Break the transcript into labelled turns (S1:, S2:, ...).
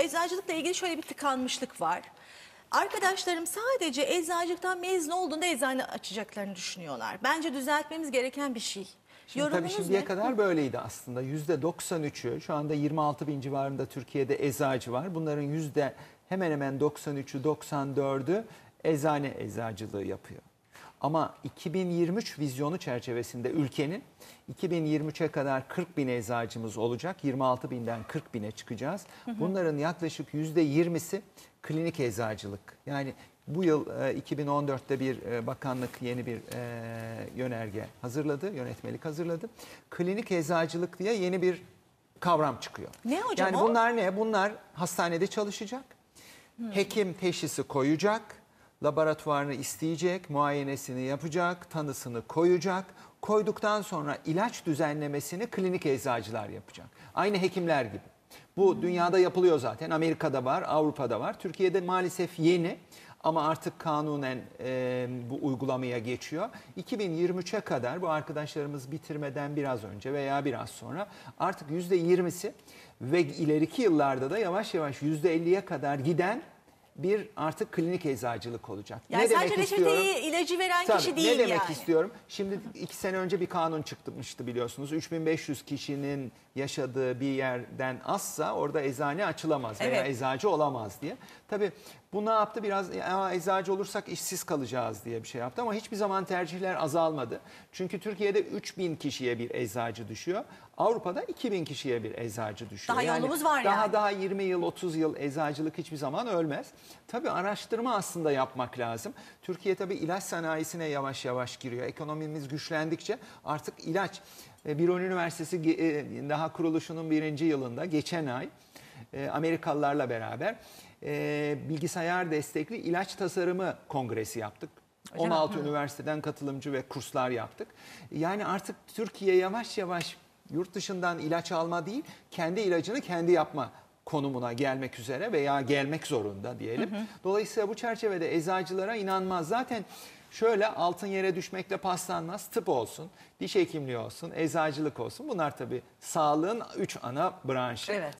S1: Eczacılıkla ilgili şöyle bir tıkanmışlık var. Arkadaşlarım sadece eczacılıktan mezun olduğunda eczane açacaklarını düşünüyorlar. Bence düzeltmemiz gereken bir şey.
S2: Şimdi tabii şimdiye
S1: ne?
S2: kadar böyleydi aslında. Yüzde 93'ü şu anda 26 bin civarında Türkiye'de eczacı var. Bunların yüzde hemen hemen 93'ü 94'ü eczane eczacılığı yapıyor. Ama 2023 vizyonu çerçevesinde ülkenin 2023'e kadar 40 bin eczacımız olacak. 26 binden 40 bine çıkacağız. Bunların yaklaşık yüzde 20'si klinik eczacılık. Yani bu yıl e, 2014'te bir e, bakanlık yeni bir e, yönerge hazırladı, yönetmelik hazırladı. Klinik eczacılık diye yeni bir kavram çıkıyor.
S1: Ne hocam
S2: yani
S1: o?
S2: bunlar ne? Bunlar hastanede çalışacak. Hekim teşhisi koyacak, laboratuvarını isteyecek, muayenesini yapacak, tanısını koyacak. Koyduktan sonra ilaç düzenlemesini klinik eczacılar yapacak. Aynı hekimler gibi. Bu dünyada yapılıyor zaten. Amerika'da var, Avrupa'da var. Türkiye'de maalesef yeni ama artık kanunen e, bu uygulamaya geçiyor. 2023'e kadar bu arkadaşlarımız bitirmeden biraz önce veya biraz sonra artık %20'si ve ileriki yıllarda da yavaş yavaş %50'ye kadar giden bir artık klinik eczacılık olacak.
S1: Yani sadece
S2: istiyorum?
S1: reçeteyi ilacı veren
S2: Tabii,
S1: kişi değil
S2: ne demek
S1: yani.
S2: istiyorum? Şimdi iki sene önce bir kanun çıkmıştı biliyorsunuz. 3500 kişinin yaşadığı bir yerden azsa orada eczane açılamaz veya
S1: Evet.
S2: eczacı olamaz diye. Tabii bu ne yaptı? Biraz ya, eczacı olursak işsiz kalacağız diye bir şey yaptı ama hiçbir zaman tercihler azalmadı. Çünkü Türkiye'de 3000 kişiye bir eczacı düşüyor. Avrupa'da 2000 kişiye bir eczacı düşüyor.
S1: Daha yolumuz var
S2: daha,
S1: yani.
S2: Daha 20 yıl 30 yıl eczacılık hiçbir zaman ölmez. Tabii araştırma aslında yapmak lazım. Türkiye tabii ilaç sanayisine yavaş yavaş giriyor. Ekonomimiz güçlendikçe artık ilaç e, Birol Üniversitesi e, daha kuruluşunun birinci yılında geçen ay e, Amerikalılarla beraber bilgisayar destekli ilaç tasarımı kongresi yaptık. 16 üniversiteden katılımcı ve kurslar yaptık. Yani artık Türkiye yavaş yavaş yurt dışından ilaç alma değil, kendi ilacını kendi yapma konumuna gelmek üzere veya gelmek zorunda diyelim. Dolayısıyla bu çerçevede eczacılara inanmaz. Zaten şöyle altın yere düşmekle paslanmaz. Tıp olsun, diş hekimliği olsun, eczacılık olsun. Bunlar tabii sağlığın üç ana branşı.
S1: Evet.